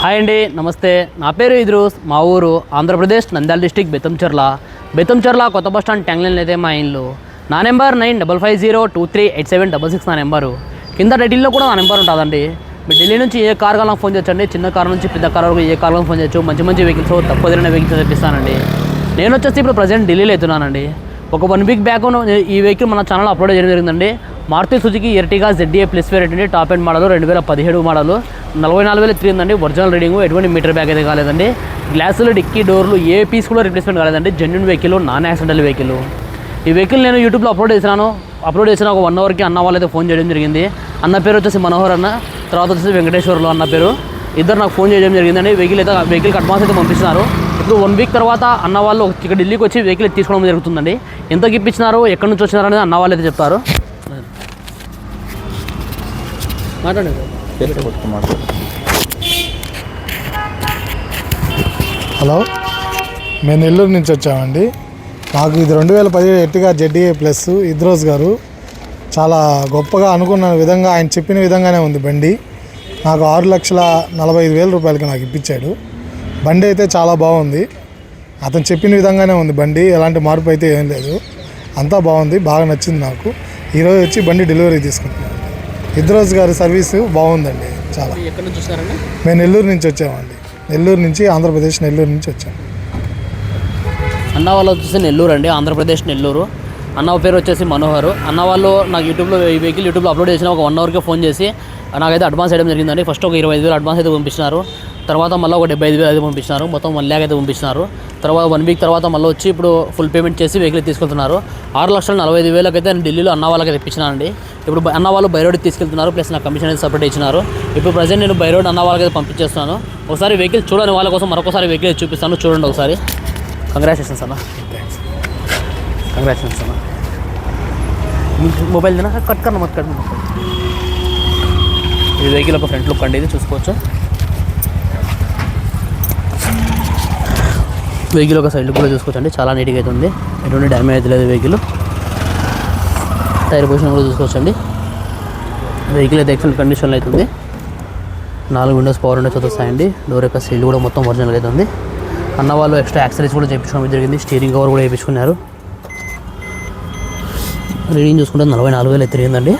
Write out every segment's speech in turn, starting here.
Hi అండి నమస్తే. నా పేరు ఇద్రూస్ మా ఊరు ఆంధ్రప్రదేశ్ నంద్యాల డిస్టిక్ బెత్తంచెర్ల బెత్తంచెర్ల కొత్త బస్ స్టాండ్ ట్యాంగ్లైన్ అయితే మా ఇల్లు. నా number nine double five zero two three eight seven double six నా నెంబరు. కింద టైటిల్లో కూడా నా నెంబర్ ఉంటుందండి. మీరు ఢిల్లీ నుంచి ఏ కార్ కాలం ఫోన్ చేయొచ్చండి. చిన్న కార్ నుంచి పెద్ద కార్ వరకు ఏ కార్ కాలం ఫోన్ చేయొచ్చు. మంచి మంచి వెహికల్స్ తక్కువ తిరిగిన వెహికల్స్ తెప్పిస్తానండి నేను వచ్చేసి ఇప్పుడు ప్రజెంట్ ఢిల్లీలో అవుతున్నానండి ఒక వన్ వీక్ బ్యాక్ ఈ వెహికల్ మన ఛానల్ అప్లోడ్ చేయడం జరిగిందండి. Maruti Suzuki Ertiga ZDI plus variant అండి. టాప్ ఎండ్ మోడల్ రెండు వేల పదిహేడు మోడల్. నలభై నాలుగు వేల త్రీ ఉందండి ఒరిజినల్ రీడింగ్ ఎటువంటి మీటర్ బ్యాగ్ అయితే కాలేదండి. గ్లాసులు డిక్కీ డోర్లు ఏ పీస్ కూడా రిప్లేస్మెంట్ కాలేదండి. Genuine vehicle non accidental vehicle ఈ వెహికల్ నేను యూట్యూబ్లో అప్లోడ్ చేసినాను. అప్లోడ్ చేసిన ఒక వన్ అవర్కి అన్న వాళ్ళు అయితే ఫోన్ చేయడం జరిగింది. అన్న పేరు వచ్చేసి మనోహర్ అన్న తర్వాత వచ్చేసి వెంకటేశ్వర్లు అన్న పేరు. ఇద్దరు నాకు ఫోన్ చేయడం జరిగిందండి. వెహికల్ అయితే వెహికల్కి అడ్వాన్స్ అయితే పంపిస్తున్నారు. ఇప్పుడు వన్ వీక్ తర్వాత అన్న వాళ్ళు ఇక్కడ ఢిల్లీకి వచ్చి వెహికల్ తీసుకోవడం జరుగుతుందండి. ఎంతకి ఇప్పించినారు ఎక్కడి నుంచి వచ్చినారు అనేది అన్న వాళ్ళు అయితే చెప్తారు. మాట్లాడండి. హలో? మేము నెల్లూరు నుంచి వచ్చామండి. మాకు ఇది రెండు వేల పదిహేడు ఎట్టిగా జెడ్డీఏ ప్లస్ ఇద్రోజ్ గారు చాలా గొప్పగా అనుకున్న విధంగా ఆయన చెప్పిన విధంగానే ఉంది బండి. నాకు ఆరు లక్షల నలభై ఐదు వేల రూపాయలకి నాకు ఇప్పించాడు. బండి అయితే చాలా బాగుంది. అతను చెప్పిన విధంగానే ఉంది బండి ఎలాంటి మార్పు అయితే ఏం లేదు. అంతా బాగుంది బాగా నచ్చింది నాకు. ఈరోజు వచ్చి బండి డెలివరీ తీసుకుంటున్నాను. ఇద్రోజ్ గారి సర్వీసు బాగుందండి చాలా. ఎక్కడి నుంచి వచ్చారండి? మేము నెల్లూరు నుంచి వచ్చామండి. నెల్లూరు నుంచి ఆంధ్రప్రదేశ్ నెల్లూరు నుంచి వచ్చాము అన్న వాళ్ళు వచ్చేసి నెల్లూరు అండి ఆంధ్రప్రదేశ్ నెల్లూరు. అన్న పేరు వచ్చేసి మనోహర్. అన్న వాళ్ళు నాకు యూట్యూబ్లో ఈ వెహికల్ యూట్యూబ్లో అప్లోడ్ చేసిన ఒక వన్ అవర్కి ఫోన్ చేసి నాకైతే అడ్వాన్స్ వేయడం జరిగిందండి. ఫస్ట్ ఒక ఇరవై ఐదు వేలు అడ్వాన్స్ అయితే పంపించినారు. తర్వాత మళ్ళీ ఒక డెబ్బై ఐదు వేలు అయితే పంపించినారు. మొత్తం వన్ ల్యాక్ అయితే పంపించినారు. తర్వాత వన్ వీక్ తర్వాత మళ్ళీ వచ్చి ఇప్పుడు ఫుల్ పేమెంట్ చేసి వెహికల్ తీసుకెళ్తున్నారు. ఆరు లక్షల నలభై ఐదు వేలకైతే నేను ఢిల్లీలో అన్న వాళ్ళకి తెప్పించినానండి ఇప్పుడు అన్న వాళ్ళు బైరోడ్కి తీసుకెళ్తున్నారు. ప్లస్ నా కమిషన్ అయితే సపరేట్ ఇచ్చినారు. ఇప్పుడు ప్రజెంట్ నేను బైరోడ్ అన్న వాళ్ళకి అయితే పంపించేస్తున్నాను. ఒకసారి వెహికల్ చూడని వాళ్ళ కోసం మరొకసారి వెహికల్ చూపిస్తాను. చూడండి ఒకసారి. కంగ్రాచులేషన్స్ అన్న. కంగ్రాచులేషన్స్ అన్న. మొబైల్ తిన కట్ కన్నా మొత్తం కట్. ఇది వెహికల్ ఒక ఫ్రంట్ లుక్ అండి. ఇది చూసుకోవచ్చు. వెహికల్ ఒక సైడ్ కూడా చూసుకోవచ్చండి చాలా నీట్గా అయితే ఉంది. ఎటువంటి డ్యామేజ్ అయితే లేదు వెహికల్. టైర్ పొజిషన్ కూడా చూసుకోవచ్చండి వెహికల్ అయితే ఎక్సలెంట్ కండిషన్లో అయితే ఉంది. నాలుగు విండోస్ పవర్ విండోస్ వస్తాయండి. డోర్ యొక్క సీల్ కూడా మొత్తం ఒరిజినల్ అయితే ఉంది. అన్న వాళ్ళు ఎక్స్ట్రా యాక్సరీస్ కూడా చేయించుకోవడం జరిగింది. స్టీరింగ్ కవర్ కూడా వేయించుకున్నారు రీడింగ్ చూసుకుంటే నలభై నాలుగు వేలు అయితే తిరిగిందండి.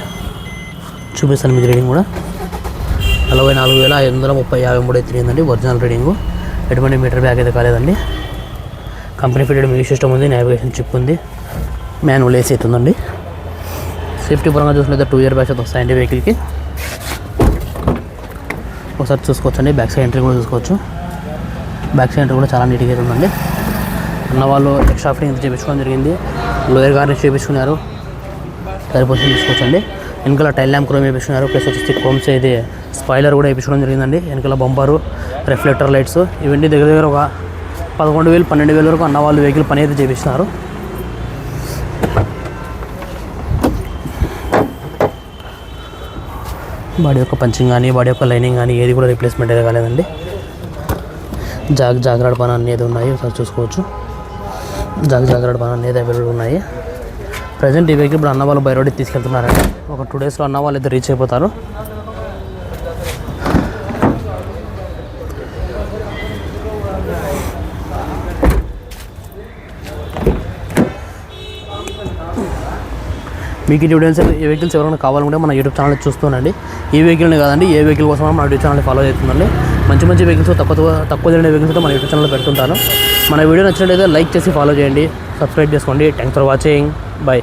చూపిస్తాను మీకు రీడింగ్ కూడా. నలభై నాలుగు వేల ఐదు వందల ముప్పై యాభై మూడు అయితే తిరిగిందండి. ఒరిజినల్ రీడింగు ఎటువంటి మీటర్ బ్యాగ్ అయితే కాలేదండి. కంపెనీ ఫిటెడ్ మ్యూజిక్ సిస్టమ్ ఉంది నావిగేషన్ చిప్ ఉంది. మాన్యువల్ ఏసీ అయితే ఉందండి సేఫ్టీ పరంగా చూసినట్లయితే టూ ఇయర్ బ్యాగ్స్ అయితే వస్తాయండి వెహికల్కి ఒకసారి చూసుకోవచ్చండి బ్యాక్ సైడ్ ఎంట్రీ కూడా చూసుకోవచ్చు. బ్యాక్ సైడ్ ఎంట్రీ కూడా చాలా నీట్గా అయితే ఉందండి. అన్న వాళ్ళు ఎక్స్ట్రా ఫిటింగ్ చేయించుకోవడం జరిగింది. లోయర్ గార్నిష్ చేయించుకున్నారు సరిపోతుంది చూసుకోవచ్చండి. వెనకాల టైల్ ల్యాంప్ కూడా వేయించుకున్నారు ప్లస్ వచ్చేసి క్రోమ్స్ అయితే స్పాయిలర్ కూడా వేయించుకోవడం జరిగిందండి. వెనకాల బంపరు రిఫ్లెక్టర్ లైట్స్ ఇవన్నీ దగ్గర దగ్గర ఒక పదకొండు వేలు పన్నెండు వేల వరకు అన్నవాళ్ళు వెహికల్ పని అయితే చేపిస్తున్నారు. బాడీ యొక్క పంచింగ్ కానీ బాడీ యొక్క లైనింగ్ కానీ ఏది కూడా రీప్లేస్మెంట్ అయితే కాలేదండి. జాగ్ జాగ్రత్త పని అనేది ఉన్నాయి ఒకసారి చూసుకోవచ్చు. జాగ్ జాగ్రత్త పని అనేది అవైలబుల్ ఉన్నాయి. ప్రజెంట్ ఈ వెహికల్ ఇప్పుడు అన్న వాళ్ళు బైరోడ్కి తీసుకెళ్తున్నారండి. ఒక టూ డేస్లో అన్న వాళ్ళు అయితే రీచ్ అయిపోతారు. మీకు ఈ వీడియోస్ ఈ వెహికల్స్ ఎవరైనా కావాలంటే మన యూట్యూబ్ ఛానల్ చూస్తుండండి. ఈ వెహికల్ని కాదండి ఏ వెహికల్ కోసం మన యూట్యూబ్ ఛానల్ ఫాలో చేస్తుందండి మంచి మంచి వెహికల్స్ తక్కువ తక్కువ తిరిగిన వెహికల్స్ మన యూట్యూబ్ ఛానల్లో పెడుతుంటాను. మన వీడియో నచ్చినట్లయితే లైక్ చేసి ఫాలో చేయండి. సబ్స్క్రైబ్ చేసుకోండి. Thanks for watching bye